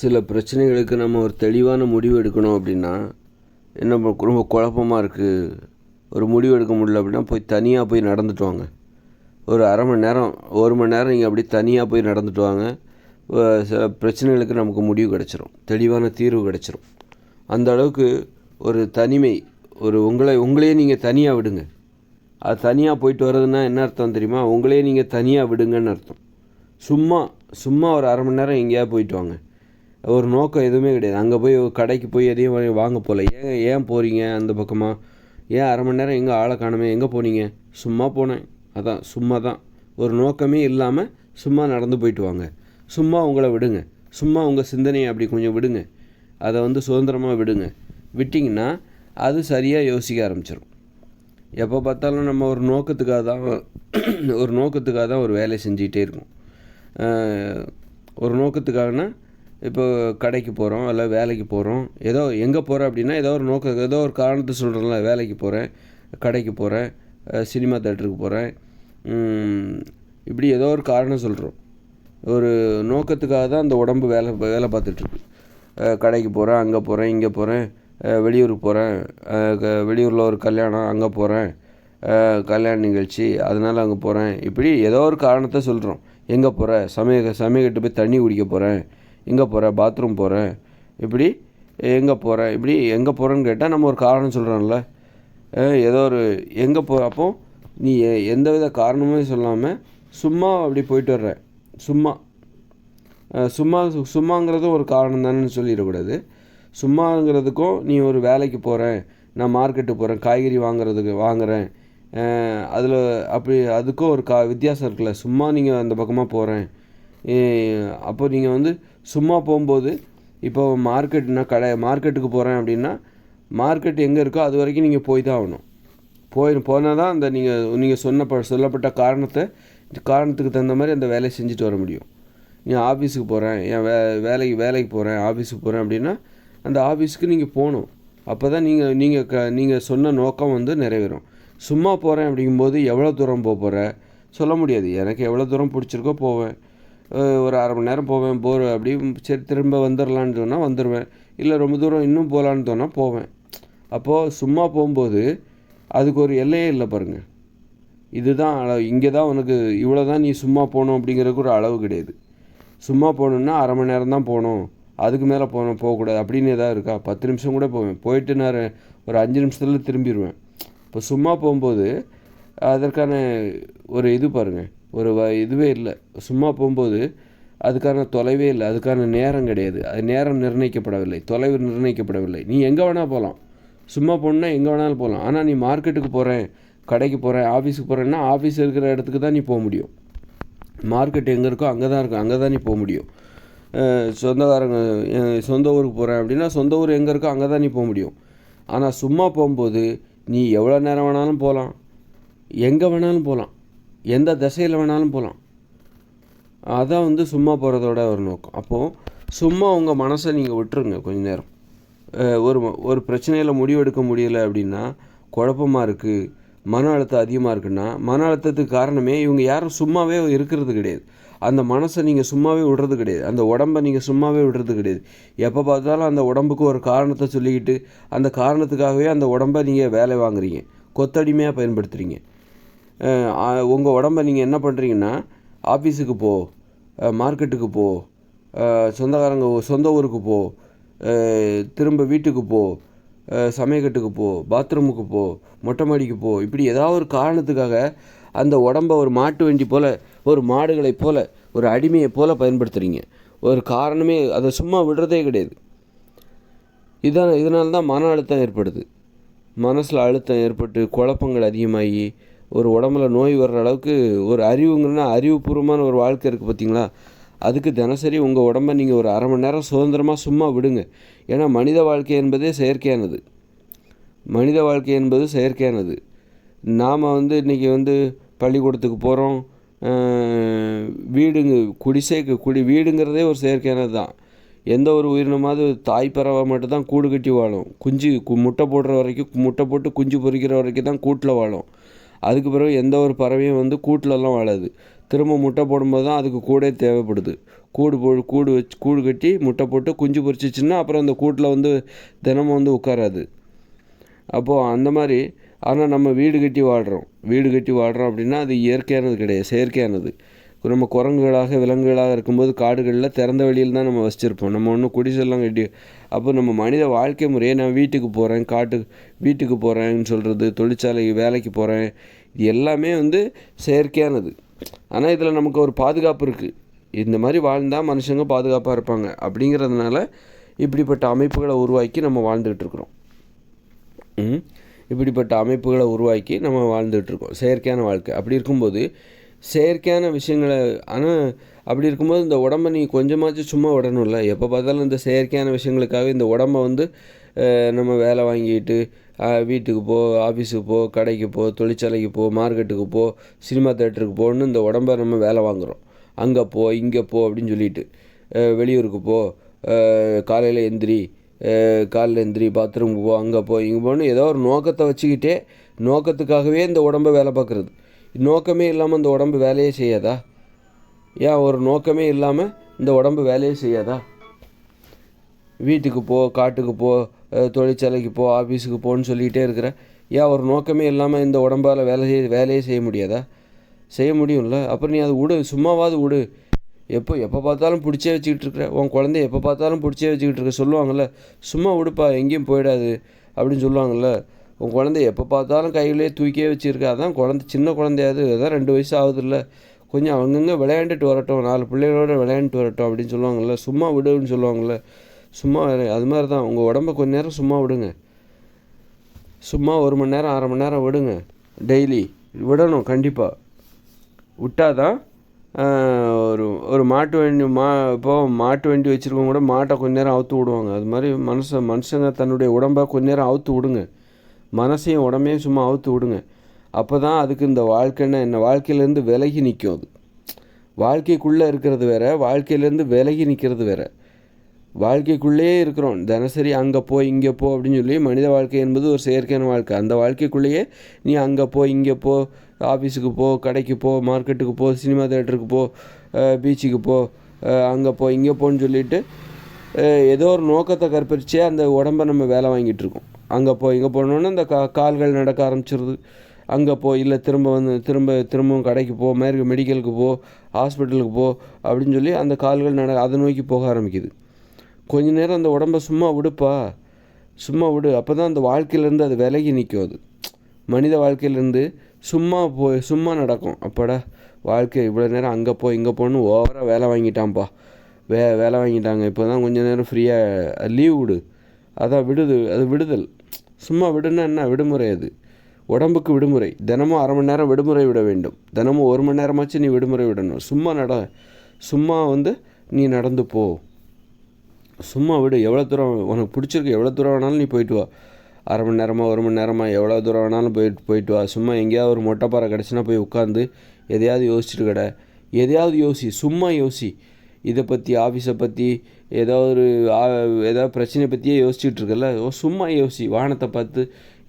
சில பிரச்சனைகளுக்கு நம்ம ஒரு தெளிவான முடிவு எடுக்கணும் அப்படின்னா என்ன ரொம்ப குழப்பமாக இருக்குது ஒரு முடிவு எடுக்க முடியல அப்படின்னா போய் தனியாக போய் நடந்துட்டு வாங்க ஒரு அரை மணி நேரம் ஒரு மணி நேரம் நீங்கள் அப்படியே தனியாக போய் நடந்துட்டு வாங்க சில பிரச்சனைகளுக்கு நமக்கு முடிவு கிடச்சிரும். தெளிவான தீர்வு கிடச்சிரும். அந்த அளவுக்கு ஒரு தனிமை ஒரு உங்களை உங்களையே நீங்கள் தனியாக விடுங்க. அது தனியாக போயிட்டு வர்றதுன்னா என்ன அர்த்தம் தெரியுமா? உங்களையே நீங்கள் தனியாக விடுங்கன்னு அர்த்தம். சும்மா சும்மா ஒரு அரை மணி நேரம் எங்கேயாவது போயிட்டு வாங்க. ஒரு நோக்கம் எதுவுமே கிடையாது. அங்கே போய் ஒரு கடைக்கு போய் எதையும் வாங்க போகல ஏன் ஏன் போகிறீங்க அந்த பக்கமாக ஏன் அரை மணி நேரம் எங்கே ஆளை காணுமே? எங்கே போனீங்க? சும்மா போனேன். அதான் சும்மா தான். ஒரு நோக்கமே இல்லாமல் சும்மா நடந்து போயிட்டு வாங்க. சும்மா உங்களை விடுங்க. சும்மா உங்கள் சிந்தனையை அப்படி கொஞ்சம் விடுங்க. அதை வந்து சுதந்திரமாக விடுங்க. விட்டிங்கன்னா அது சரியாக யோசிக்க ஆரம்பிச்சிடும் எப்போ பார்த்தாலும் நம்ம ஒரு நோக்கத்துக்காக தான் ஒரு நோக்கத்துக்காக தான் ஒரு வேலையை செஞ்சுக்கிட்டே இருக்கும். ஒரு நோக்கத்துக்காகனா இப்போ கடைக்கு போகிறோம் இல்லை வேலைக்கு போகிறோம் ஏதோ எங்கே போகிறோம் அப்படின்னா ஏதோ ஒரு நோக்கம் ஏதோ ஒரு காரணத்தை சொல்கிறோம்ல வேலைக்கு போகிறேன் கடைக்கு போகிறேன் சினிமா தேட்டருக்கு போகிறேன் இப்படி ஏதோ ஒரு காரணம் சொல்கிறோம் ஒரு நோக்கத்துக்காக தான் அந்த உடம்பு வேலை வேலை பார்த்துட்ருக்கு. கடைக்கு போகிறேன் அங்கே போகிறேன் இங்கே போகிறேன் வெளியூருக்கு போகிறேன் வெளியூரில் ஒரு கல்யாணம் அங்கே போகிறேன் கல்யாண நிகழ்ச்சி அதனால் அங்கே போகிறேன் இப்படி ஏதோ ஒரு காரணத்தை சொல்கிறோம் எங்கே போகிற சமய சமயக்கிட்ட போய் தண்ணி குடிக்க போகிறேன் எங்கே போகிற பாத்ரூம் போகிறேன் இப்படி எங்கே போகிறேன் இப்படி எங்கே போகிறேன்னு கேட்டால் நம்ம ஒரு காரணம் சொல்கிறோம்ல ஏதோ ஒரு எங்கே போ அப்போ நீ எ- எந்தவித காரணமும் சொல்லாமல் சும்மா அப்படி போயிட்டு வர்ற. சும்மா. சும்மா சும்மாங்கிறதும் ஒரு காரணம் தானேன்னு சொல்லிடக்கூடாது. சும்மாங்கிறதுக்கும் நீ ஒரு வேலைக்கு போகிறேன் நான் மார்க்கெட்டு போகிறேன் காய்கறி வாங்குறதுக்கு வாங்குறேன். அதில் அப்படி அதுக்கும் ஒரு கா வித்தியாசம் இருக்குல்ல. சும்மா நீங்கள் அந்த பக்கமாக போகிறேன் அப்போ நீங்கள் வந்து சும்மா போகும்போது இப்போ மார்க்கெட்னா கடை மார்க்கெட்டுக்கு போகிறேன் அப்படின்னா மார்க்கெட் எங்கே இருக்கோ அது வரைக்கும் நீங்கள் போய் தான் ஆகணும். போய் போனால் தான் அந்த நீங்கள் நீங்கள் சொன்ன ப- சொல்லப்பட்ட காரணத்தை காரணத்துக்கு தகுந்த மாதிரி அந்த வேலையை செஞ்சுட்டு வர முடியும். நீ ஆஃபீஸுக்கு போகிறேன் என் வே வேலைக்கு வேலைக்கு போகிறேன் ஆஃபீஸுக்கு போகிறேன் அப்படின்னா அந்த ஆஃபீஸுக்கு நீங்கள் போகணும். அப்போ தான் நீங்கள் நீங்கள் க நீங்கள் சொன்ன நோக்கம் வந்து நிறைவேறும். சும்மா போகிறேன் அப்படிங்கும்போது எவ்வளோ தூரம் போக போகிற சொல்ல முடியாது. எனக்கு எவ்வளோ தூரம் பிடிச்சிருக்கோ போவேன். ஒரு அரை மணி நேரம் போவேன் போர் அப்படி சரி திரும்ப வந்துடலான்னு சொன்னால் வந்துடுவேன் இல்லை ரொம்ப தூரம் இன்னும் போகலான்னு சொன்னால் போவேன். அப்போது சும்மா போகும்போது அதுக்கு ஒரு எல்லையே இல்லை பாருங்கள் இதுதான் அளவு இங்கே தான் உனக்கு இவ்வளோ தான் நீ சும்மா போகணும் அப்படிங்கிறதுக்கு ஒரு அளவு கிடையாது. சும்மா போகணுன்னா அரை மணி நேரம் தான் போகணும். அதுக்கு மேலே போகணும் போகக்கூடாது அப்படின்னு எதாவது இருக்கா? பத்து நிமிஷம் கூட போவேன். போயிட்டு நான் ஒரு அஞ்சு நிமிஷத்தில் திரும்பிடுவேன் இப்போ சும்மா போகும்போது அதற்கான ஒரு இது பாருங்கள் ஒரு வ இதுவே இல்லை. சும்மா போகும்போது அதுக்கான தொலைவே இல்லை. அதுக்கான நேரம் கிடையாது. அது நேரம் நிர்ணயிக்கப்படவில்லை. தொலைவு நிர்ணயிக்கப்படவில்லை. நீ எங்கே வேணால் போகலாம் சும்மா போகணுன்னா எங்கே வேணாலும் போகலாம் ஆனால் நீ மார்க்கெட்டுக்கு போகிறேன் கடைக்கு போகிறேன் ஆஃபீஸுக்கு போகிறேன்னா ஆஃபீஸ் இருக்கிற இடத்துக்கு தான் நீ போக முடியும். மார்க்கெட் எங்கே இருக்கோ அங்கே தான் இருக்கும். அங்கே தான் நீ போக முடியும். சொந்தக்காரங்க சொந்த ஊருக்கு போகிறேன் அப்படின்னா சொந்த ஊர் எங்கே இருக்கோ அங்கே தான் நீ போக முடியும். ஆனால் சும்மா போகும்போது நீ எவ்வளோ நேரம் வேணாலும் போகலாம் எங்கே வேணாலும் போகலாம் எந்த திசையில் வேணாலும் போகலாம் அதான் வந்து சும்மா போகிறதோட ஒரு நோக்கம். அப்போது சும்மா உங்கள் மனசை நீங்கள் விட்டுருங்க கொஞ்ச நேரம். ஒரு ஒரு பிரச்சனையில் முடிவெடுக்க முடியலை அப்படின்னா குழப்பமாக இருக்குது மன அழுத்தம் அதிகமாக இருக்குன்னா மன அழுத்தத்துக்கு காரணமே இவங்க யாரும் சும்மாவே இருக்கிறது கிடையாது. அந்த மனசை நீங்கள் சும்மாவே விடுறது கிடையாது. அந்த உடம்பை நீங்கள் சும்மாவே விடுறது கிடையாது. எப்போ பார்த்தாலும் அந்த உடம்புக்கு ஒரு காரணத்தை சொல்லிக்கிட்டு அந்த காரணத்துக்காகவே அந்த உடம்பை நீங்கள் வேலை வாங்குறீங்க. கொத்தடிமையாக பயன்படுத்துகிறீங்க உங்கள் உடம்பை நீங்கள் என்ன பண்ணுறீங்கன்னா ஆஃபீஸுக்கு போ மார்க்கெட்டுக்கு போ சொந்தக்காரங்க சொந்த ஊருக்கு போ திரும்ப வீட்டுக்கு போ சமயக்கட்டுக்கு போ பாத்ரூமுக்கு போ மொட்டை மாடிக்கு போ இப்படி ஏதாவது ஒரு காரணத்துக்காக அந்த உடம்ப ஒரு மாட்டு வண்டி போல் ஒரு மாடுகளைப் போல் ஒரு அடிமையை போல் பயன்படுத்துகிறீங்க ஒரு காரணமே அதை சும்மா விடுறதே கிடையாது. இதான் இதனால தான் மன அழுத்தம் ஏற்படுது. மனசில் அழுத்தம் ஏற்பட்டு குழப்பங்கள் அதிகமாகி ஒரு உடம்புல நோய் வர்ற அளவுக்கு ஒரு அறிவுங்கன்னா அறிவுபூர்வமான ஒரு வாழ்க்கை இருக்குது பார்த்தீங்களா? அதுக்கு தினசரி உங்கள் உடம்ப நீங்கள் ஒரு அரை மணி நேரம் சுதந்திரமாக சும்மா விடுங்க. ஏன்னா மனித வாழ்க்கை என்பதே செயற்கையானது. மனித வாழ்க்கை என்பது செயற்கையானது. நாம் வந்து இன்றைக்கி வந்து பள்ளிக்கூடத்துக்கு போகிறோம் வீடுங்க குடிசைக்கு குடி வீடுங்கிறதே ஒரு செயற்கையானது தான். எந்த ஒரு உயிரினமாவது தாய் பறவை மட்டும்தான் கூடு கட்டி வாழும். குஞ்சு கு- முட்டை போடுற வரைக்கும் முட்டை போட்டு குஞ்சு பொரிக்கிற வரைக்கும் தான் கூட்டில் வாழும். அதுக்கு பிறகு எந்த ஒரு பறவையும் வந்து கூட்டிலலாம் வாழாது திரும்ப முட்டை போடும்போது தான் அதுக்கு கூடே தேவைப்படுது. கூடு போ கூடு வச்சு கூடு கட்டி முட்டை போட்டு குஞ்சு பொரிச்சிச்சின்னா அப்புறம் அந்த கூட்டில் வந்து தினமும் வந்து உட்காராது. அப்போது அந்த மாதிரி ஆனால் நம்ம வீடு கட்டி வாழ்கிறோம் வீடு கட்டி வாழ்கிறோம் அப்படின்னா அது இயற்கையானது கிடையாது செயற்கையானது. நம்ம குரங்குகளாக விலங்குகளாக இருக்கும்போது காடுகளில் திறந்த வெளியில் தான் நம்ம வச்சுருப்போம். நம்ம ஒன்றும் குடிசெல்லாம் கட்டி அப்போ நம்ம மனித வாழ்க்கை முறையை நான் வீட்டுக்கு போகிறேன் காட்டு வீட்டுக்கு போகிறேன்னு சொல்கிறது தொழிற்சாலை வேலைக்கு போகிறேன் இது எல்லாமே வந்து செயற்கையானது. ஆனால் இதில் நமக்கு ஒரு பாதுகாப்பு இருக்குது இந்த மாதிரி வாழ்ந்தால் மனுஷங்க பாதுகாப்பாக இருப்பாங்க. அப்படிங்கிறதுனால இப்படிப்பட்ட அமைப்புகளை உருவாக்கி நம்ம வாழ்ந்துக்கிட்டு இருக்கிறோம். இப்படிப்பட்ட அமைப்புகளை உருவாக்கி நம்ம வாழ்ந்துகிட்ருக்கோம் செயற்கையான வாழ்க்கை. அப்படி இருக்கும்போது செயற்கையான விஷயங்களை ஆனால் அப்படி இருக்கும்போது இந்த உடம்பை நீ கொஞ்சமாச்சும் சும்மா விடணும்ல. எப்போ பார்த்தாலும் இந்த செயற்கையான விஷயங்களுக்காக இந்த உடம்பை வந்து நம்ம வேலை வாங்கிட்டு வீட்டுக்கு போ ஆஃபீஸுக்கு போ கடைக்கு போ தொழிற்சாலைக்கு போ மார்க்கெட்டுக்கு போ சினிமா தேட்டருக்கு போன்னு இந்த உடம்பை நம்ம வேலை வாங்குகிறோம் அங்கே போ இங்கே போ அப்படின்னு சொல்லிட்டு வெளியூருக்கு போ காலையில் எந்திரி காலில் எந்திரி பாத்ரூமுக்கு போ அங்கே போ இங்கே போன்னு ஏதோ ஒரு நோக்கத்தை வச்சுக்கிட்டே நோக்கத்துக்காகவே இந்த உடம்பை வேலை பார்க்குறது. நோக்கமே இல்லாமல் இந்த உடம்பு வேலையே செய்யாதா? ஏன் ஒரு நோக்கமே இல்லாமல் இந்த உடம்பு வேலையே செய்யாதா? வீட்டுக்கு போ காட்டுக்கு போ தொழிற்சாலைக்கு போ ஆஃபீஸுக்கு போன்னு சொல்லிகிட்டே இருக்கிற ஏன் ஒரு நோக்கமே இல்லாமல் இந்த உடம்பால் வேலை செய்ய வேலையே செய்ய முடியாதா? செய்ய முடியும்ல. அப்புறம் நீ அதை விடு சும்மாவாது விடு. எப்போ எப்போ பார்த்தாலும் பிடிச்சே வச்சுக்கிட்டு இருக்கிற உன் குழந்தைய எப்போ பார்த்தாலும் பிடிச்சே வச்சுக்கிட்டு இருக்க சொல்லுவாங்கள்ல சும்மா விடுப்பா எங்கேயும் போயிடாது அப்படின்னு சொல்லுவாங்கள்ல உன் குழந்தைய எப்போ பார்த்தாலும் கையிலே தூக்கியே வச்சுருக்க அதான் குழந்த சின்ன குழந்தையாது அதான் ரெண்டு வயசு ஆகுதுல்ல. கொஞ்சம் அவங்கங்க விளையாண்டுட்டு வரட்டும் நாலு பிள்ளைகளோட விளையாண்டுட்டு வரட்டும் அப்படின்னு சொல்லுவாங்கள்ல சும்மா விடுன்னு சொல்லுவாங்கள்ல சும்மா அது மாதிரி தான். உங்கள் உடம்ப கொஞ்ச நேரம் சும்மா விடுங்க. சும்மா ஒரு மணி நேரம் அரை மணி நேரம் விடுங்க. டெய்லி. விடணும் கண்டிப்பாக விட்டால் தான் ஒரு ஒரு மாட்டு வண்டி மா இப்போ மாட்டு வண்டி வச்சுருக்கவங்க கூட மாட்டை கொஞ்ச நேரம் அவுத்து விடுவாங்க. அது மாதிரி மனுஷன் மனுஷங்க தன்னுடைய உடம்பை கொஞ்ச நேரம் அவுத்து விடுங்க. மனசையும் உடம்பையும் சும்மா அவுத்து விடுங்க. அப்போ தான் அதுக்கு இந்த வாழ்க்கைன்னா என்ன? வாழ்க்கையிலேருந்து விலகி நிற்கும் அது. வாழ்க்கைக்குள்ளே இருக்கிறது வேற வாழ்க்கையிலேருந்து விலகி நிற்கிறது வேற. வாழ்க்கைக்குள்ளேயே இருக்கிறோம். தினசரி அங்கே போ இங்கே போ அப்படின்னு சொல்லி மனித வாழ்க்கை என்பது ஒரு செயற்கையான வாழ்க்கை. அந்த வாழ்க்கைக்குள்ளேயே நீ அங்கே போ இங்கே போ ஆஃபீஸுக்கு போ கடைக்கு போ மார்க்கெட்டுக்கு போ சினிமா தேட்டருக்கு போ பீச்சுக்கு போ அங்கே போ இங்கே போன்னு சொல்லிட்டு ஏதோ ஒரு நோக்கத்தை கற்பிச்சே அந்த உடம்பை நம்ம வேலை வாங்கிட்டு இருக்கோம். அங்கே போ இங்கே போனோன்னே அந்த கா கால்கள் நடக்க ஆரம்பிச்சிருது. அங்கே போ இல்லை திரும்ப வந்து திரும்ப திரும்பவும் கடைக்கு போ மேற்கு மெடிக்கலுக்கு போ ஹாஸ்பிட்டலுக்கு போ அப்படின்னு சொல்லி அந்த கால்கள் நட அதை நோக்கி போக ஆரம்பிக்குது. கொஞ்ச நேரம் அந்த உடம்பை சும்மா விடுப்பா. சும்மா விடு. அப்போ தான் அந்த வாழ்க்கையிலேருந்து அது விலகி நிற்கும் அது. மனித வாழ்க்கையிலேருந்து சும்மா போய் சும்மா நடக்கும். அப்படா வாழ்க்கை இவ்வளோ நேரம் அங்கே போ இங்கே போன்னு ஓவராக வேலை வாங்கிட்டான்ப்பா. வே வேலை வாங்கிட்டாங்க. இப்போ தான் கொஞ்சம் நேரம் ஃப்ரீயாக லீவ் விடு. அதான் விடுது அது விடுதல். சும்மா விடுனா என்ன? விடுமுறை அது. உடம்புக்கு விடுமுறை. தினமும் அரை மணி நேரம் விடுமுறை விட வேண்டும். தினமும் ஒரு மணி நேரமாச்சு நீ விடுமுறை விடணும். சும்மா நட சும்மா வந்து நீ நடந்து போ. சும்மா விடு. எவ்வளோ தூரம் உனக்கு பிடிச்சிருக்கு எவ்வளோ தூரம் வேணாலும் நீ போயிட்டு வா. அரை மணி நேரமாக ஒரு மணி நேரமாக எவ்வளோ தூரம் வேணாலும் போயிட்டு போயிட்டு வா. சும்மா எங்கேயாவது ஒரு மொட்டைப்பாறை கிடச்சினா போய் உட்காந்து எதையாவது யோசிச்சுட்டு கிட. எதையாவது யோசி சும்மா யோசி. இதை பற்றி ஆஃபீஸை பற்றி ஏதோ ஒரு ஏதாவது பிரச்சனையை பற்றியே யோசிச்சுட்டு இருக்கல சும்மா யோசி. வானத்தை பார்த்து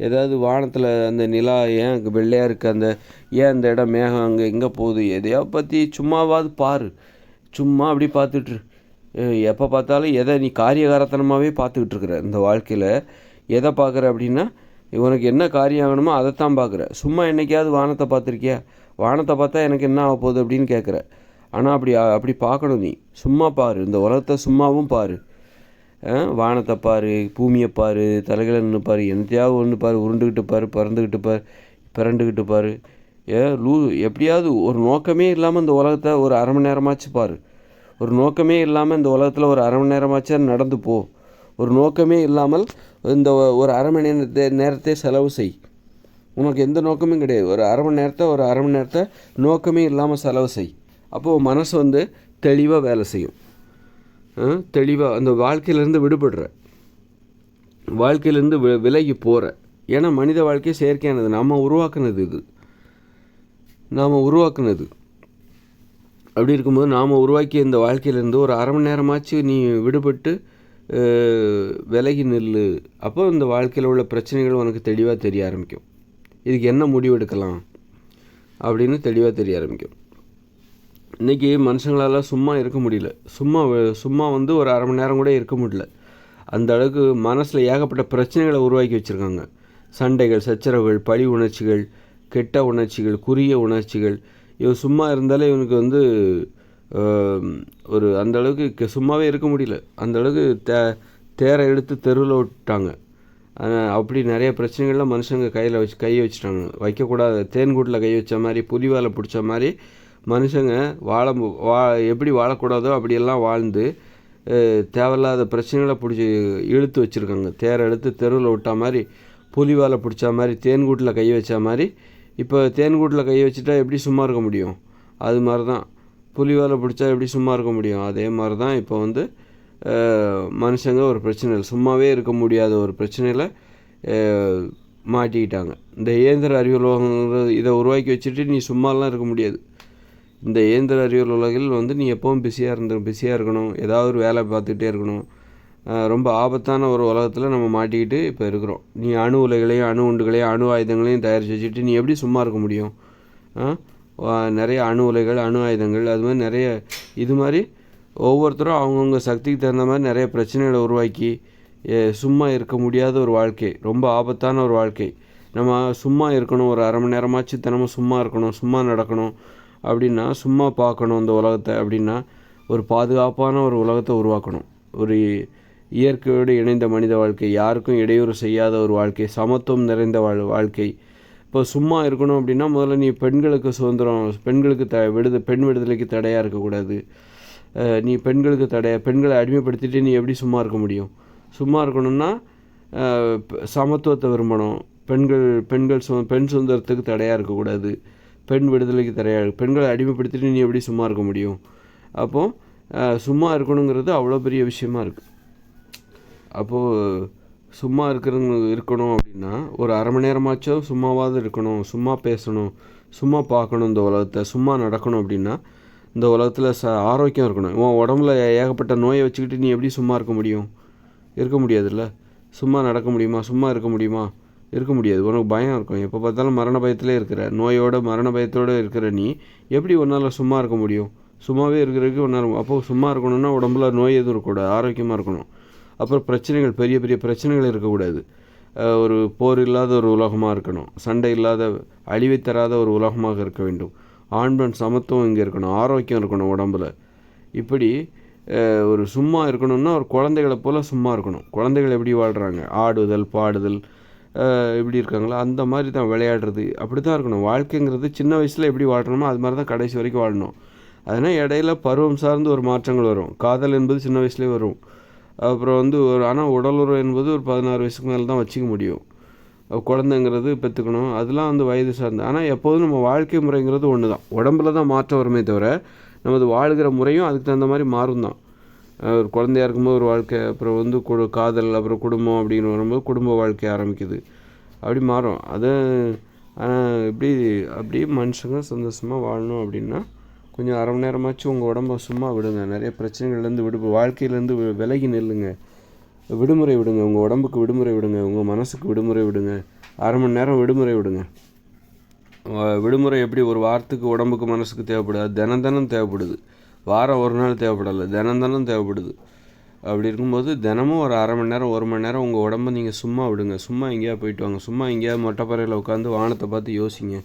ஏதாவது வானத்தில் அந்த நிலா ஏன் வெள்ளையாக இருக்குது அந்த ஏன் அந்த இடம் மேகம் அங்கே எங்கே போகுது? எதையோ பற்றி சும்மாவாவது பாரு. சும்மா அப்படி பார்த்துட்ரு எப்போ பார்த்தாலும் எதை நீ காரியகாரத்தனமாகவே பார்த்துக்கிட்டு இருக்கிற? இந்த வாழ்க்கையில் எதை பார்க்குற அப்படின்னா உனக்கு என்ன காரியம் ஆகணுமோ அதைத்தான் பார்க்குற. சும்மா என்றைக்காவது வானத்தை பார்த்துருக்கியா? வானத்தை பார்த்தா எனக்கு என்ன ஆக போகுது அப்படின்னு கேட்குற. ஆனால் அப்படி அப்படி பார்க்கணும் நீ. சும்மா பாரு. இந்த உலகத்தை சும்மாவும் பாரு. வானத்தை பாரு பூமியை பாரு தலைகளை நின்று பாரு எந்தையாவது ஒன்று பாரு உருண்டுக்கிட்டு பாரு பறந்துக்கிட்டு பாரு பிறண்டுக்கிட்டு பாரு. ஏ லூ எப்படியாவது ஒரு நோக்கமே இல்லாமல் இந்த உலகத்தை ஒரு அரை மணி நேரமாச்சு பாரு. ஒரு நோக்கமே இல்லாமல் இந்த உலகத்தில் ஒரு அரை மணி நேரமாச்சும் நடந்து போ. ஒரு நோக்கமே இல்லாமல் இந்த ஒரு அரை மணி நேரத்தை நேரத்தை செலவு செய். உனக்கு எந்த நோக்கமும் கிடையாது. ஒரு அரை மணி நேரத்தை ஒரு அரை மணி நேரத்தை நோக்கமே இல்லாமல் செலவு செய். அப்போது மனசு வந்து தெளிவாக வேலை செய்யும். தெளிவாக அந்த வாழ்க்கையிலேருந்து விடுபடுற. வாழ்க்கையிலேருந்து வி விலகி போகிற ஏன்னா மனித வாழ்க்கை செயற்கையானது. நாம் உருவாக்குனது இது. நாம் உருவாக்குனது. அப்படி இருக்கும்போது நாம் உருவாக்கிய இந்த வாழ்க்கையிலேருந்து ஒரு அரை மணி நேரமாச்சு நீ விடுபட்டு விலகி நில்லு. அப்போ இந்த வாழ்க்கையில் உள்ள பிரச்சனைகள் உனக்கு தெளிவாக தெரிய ஆரம்பிக்கும். இதுக்கு என்ன முடிவு எடுக்கலாம் அப்படின்னு தெளிவாக தெரிய ஆரம்பிக்கும். இன்றைக்கி மனுஷங்களால் சும்மா இருக்க முடியல. சும்மா சும்மா வந்து ஒரு அரை மணி நேரம் கூட இருக்க முடியல. அந்த அளவுக்கு மனசில் ஏகப்பட்ட பிரச்சனைகளை உருவாக்கி வச்சுருக்காங்க. சண்டைகள் சச்சரவுகள் பழி உணர்ச்சிகள் கெட்ட உணர்ச்சிகள் குறுகிய உணர்ச்சிகள். இவன் சும்மா இருந்தாலே இவனுக்கு வந்து ஒரு அந்த அளவுக்கு சும்மாவே இருக்க முடியல. அந்த அளவுக்கு தே தேரை எடுத்து தெருவில் விட்டாங்க. அப்படி நிறைய பிரச்சனைகள்லாம் மனுஷங்க கையில் வச்சு கையை வச்சுட்டாங்க. வைக்கக்கூடாது தேன்கூட்டில் கை வச்ச மாதிரி புலிவாலை பிடிச்ச மாதிரி மனுஷங்க வாழ வா எப்படி வாழக்கூடாதோ அப்படியெல்லாம் வாழ்ந்து தேவையில்லாத பிரச்சனைகளை பிடிச்சி இழுத்து வச்சுருக்காங்க. தேரை எடுத்து தெருவில் விட்டா மாதிரி புலிவாலை பிடிச்ச மாதிரி தேன்கூட்டில் கை வச்ச மாதிரி இப்போ தேன்கூட்டில் கை வச்சுட்டா எப்படி சும்மா இருக்க முடியும்? அது மாதிரி தான் புலிவாலை பிடிச்சா எப்படி சும்மா இருக்க முடியும்? அதே மாதிரி தான் இப்போ வந்து மனுஷங்க ஒரு பிரச்சனையில் சும்மாவே இருக்க முடியாத ஒரு பிரச்சனையில் மாட்டிக்கிட்டாங்க. இந்த இயந்திர அறிவியல் உலகங்கிறது இதை உருவாக்கி வச்சுட்டு நீ சும்மாலாம் இருக்க முடியாது. இந்த இயந்திர அறிவியல் உலகில் வந்து நீ எப்பவும் பிஸியாக இருந்து பிஸியாக இருக்கணும். ஏதாவது ஒரு வேலை பார்த்துக்கிட்டே இருக்கணும். ரொம்ப ஆபத்தான ஒரு உலகத்தில் நம்ம மாட்டிக்கிட்டு இப்போ இருக்கிறோம். நீ அணு உலைகளையும் அணு உண்டுகளையும் அணு ஆயுதங்களையும் தயாரித்து வச்சுட்டு நீ எப்படி சும்மா இருக்க முடியும்? நிறைய அணு உலைகள் அணு ஆயுதங்கள் அது மாதிரி நிறைய இது மாதிரி ஒவ்வொருத்தரும் அவங்கவுங்க சக்திக்கு தகுந்த மாதிரி நிறைய பிரச்சனைகளை உருவாக்கி சும்மா இருக்க முடியாத ஒரு வாழ்க்கை. ரொம்ப ஆபத்தான ஒரு வாழ்க்கை. நம்ம சும்மா இருக்கணும். ஒரு அரை மணி நேரமாச்சு தினமும் சும்மா இருக்கணும் சும்மா நடக்கணும். அப்படின்னா சும்மா பார்க்கணும் இந்த உலகத்தை அப்படின்னா ஒரு பாதுகாப்பான ஒரு உலகத்தை உருவாக்கணும். ஒரு இயற்கையோடு இணைந்த மனித வாழ்க்கை யாருக்கும் இடையூறு செய்யாத ஒரு வாழ்க்கை சமத்துவம் நிறைந்த வாழ் வாழ்க்கை. இப்போ சும்மா இருக்கணும் அப்படின்னா முதல்ல நீ பெண்களுக்கு சுதந்திரம் பெண்களுக்கு த விடுத பெண் விடுதலைக்கு தடையாக இருக்கக்கூடாது. நீ பெண்களுக்கு தடைய பெண்களை அடிமைப்படுத்திட்டு நீ எப்படி சும்மா இருக்க முடியும்? சும்மா இருக்கணும்னா சமத்துவத்தை விரும்பணும். பெண்கள் பெண்கள் சு பெண் சுதந்திரத்துக்கு தடையாக இருக்கக்கூடாது. பெண் விடுதலைக்கு தரையாக பெண்களை அடிமைப்படுத்திட்டு நீ எப்படி சும்மா இருக்க முடியும்? அப்போது சும்மா இருக்கணுங்கிறது அவ்வளோ பெரிய விஷயமா இருக்குது அப்போது சும்மா இருக்கிறவங்க இருக்கணும் அப்படின்னா ஒரு அரை மணி நேரமாச்சும் சும்மாவாவது இருக்கணும். சும்மா பேசணும். சும்மா பார்க்கணும் இந்த உலகத்தை. சும்மா நடக்கணும் அப்படின்னா இந்த உலகத்தில் ச ஆரோக்கியம் இருக்கணும். உன் உடம்புல ஏகப்பட்ட நோயை வச்சுக்கிட்டு நீ எப்படி சும்மா இருக்க முடியும்? இருக்க முடியாதுல்ல? சும்மா நடக்க முடியுமா? சும்மா இருக்க முடியுமா? இருக்க முடியாது. உனக்கு பயம் இருக்கும். எப்போ பார்த்தாலும் மரண பயத்திலே இருக்கிற நோயோட மரண பயத்தோடு இருக்கிற நீ எப்படி உன்னால் சும்மா இருக்க முடியும்? சும்மாவே இருக்கிறதுக்கு ஒன்றால் அப்போது சும்மா இருக்கணும்னா உடம்புல நோய் எதுவும் இருக்கக்கூடாது. ஆரோக்கியமாக இருக்கணும். அப்புறம் பிரச்சனைகள் பெரிய பெரிய பிரச்சனைகள் இருக்கக்கூடாது. ஒரு போர் இல்லாத ஒரு உலகமாக இருக்கணும். சண்டை இல்லாத அழிவை தராத ஒரு உலகமாக இருக்க வேண்டும். ஆண் பெண் சமத்துவம் இங்கே இருக்கணும். ஆரோக்கியம் இருக்கணும் உடம்புல. இப்படி ஒரு சும்மா இருக்கணும்னா ஒரு குழந்தைகளை போல் சும்மா இருக்கணும். குழந்தைகள் எப்படி வாழ்கிறாங்க ஆடுதல் பாடுதல் இப்படி இருக்காங்களோ அந்த மாதிரி தான் விளையாடுறது. அப்படி தான் இருக்கணும். வாழ்க்கைங்கிறது சின்ன வயசில் எப்படி வாழ்கிறோமோ அது மாதிரி தான் கடைசி வரைக்கும் வாழணும். அதனால் இடையில பருவம் சார்ந்து ஒரு மாற்றங்கள் வரும். காதல் என்பது சின்ன வயசுலேயே வரும். அப்புறம் வந்து ஒரு ஆனால் உடலுறவு என்பது ஒரு பதினாறு வயசுக்கு மேலே தான் வச்சுக்க முடியும். குழந்தைங்கிறது பெற்றுக்கணும் அதெல்லாம் வந்து வயது சார்ந்து. ஆனால் எப்போதும் நம்ம வாழ்க்கை முறைங்கிறது ஒன்று தான் உடம்புல தான் மாற்றம் வருமே தவிர நமது வாழ்கிற முறையும் அதுக்கு தகுந்த மாதிரி மாறும் தான் ஒரு குழந்தையா இருக்கும்போது ஒரு வாழ்க்கை அப்புறம் வந்து கு காதல் அப்புறம் குடும்பம் அப்படின்னு வரும்போது குடும்ப வாழ்க்கை ஆரம்பிக்குது. அப்படி மாறும். அது ஆனால் எப்படி அப்படியே மனுஷங்க சந்தோஷமாக வாழணும் அப்படின்னா கொஞ்சம் அரை மணி நேரமாச்சும் உங்கள் உடம்ப சும்மா விடுங்க. நிறைய பிரச்சனைகள்லேருந்து விடு வாழ்க்கையிலேருந்து விலகி நில்லுங்க. விடுமுறை விடுங்க. உங்கள் உடம்புக்கு விடுமுறை விடுங்க. உங்கள் மனசுக்கு விடுமுறை விடுங்க. அரை மணி நேரம் விடுமுறை விடுங்க. விடுமுறை எப்படி ஒரு வாரத்துக்கு உடம்புக்கு மனசுக்கு தேவைப்படுது. தினம் தினம் தேவைப்படுது. வாரம் ஒரு நாள் தேவைப்படலை. தினம் தினம் தேவைப்படுது. அப்படி இருக்கும்போது தினமும் ஒரு அரை மணி நேரம் ஒரு மணி நேரம் உங்கள் உடம்ப நீங்கள் சும்மா விடுங்க. சும்மா எங்கேயா போயிட்டு வாங்க. சும்மா எங்கேயாவது மொட்டைப்பறையில் உட்காந்து வானத்தை பார்த்து யோசிங்க.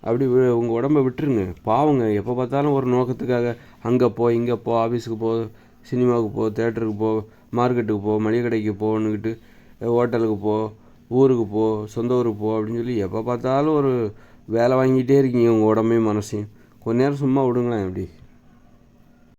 அப்படி வி- உங்கள் உடம்ப விட்டுருங்க. பாவங்க எப்போ பார்த்தாலும் ஒரு நோக்கத்துக்காக அங்கே போ இங்கே போ ஆஃபீஸுக்கு போ சினிமாவுக்கு போ தேட்டருக்கு போ மார்க்கெட்டுக்கு போ மளிகை கடைக்கு போன்னுக்கிட்டு ஹோட்டலுக்கு போ ஊருக்கு போ சொந்த ஊருக்கு போ அப்படின்னு சொல்லி எப்போ பார்த்தாலும் ஒரு வேலை வாங்கிட்டே இருக்கீங்க உங்கள் உடம்பையும் மனசையும். கொஞ்ச நேரம் சும்மா விடுங்களேன் அப்படி.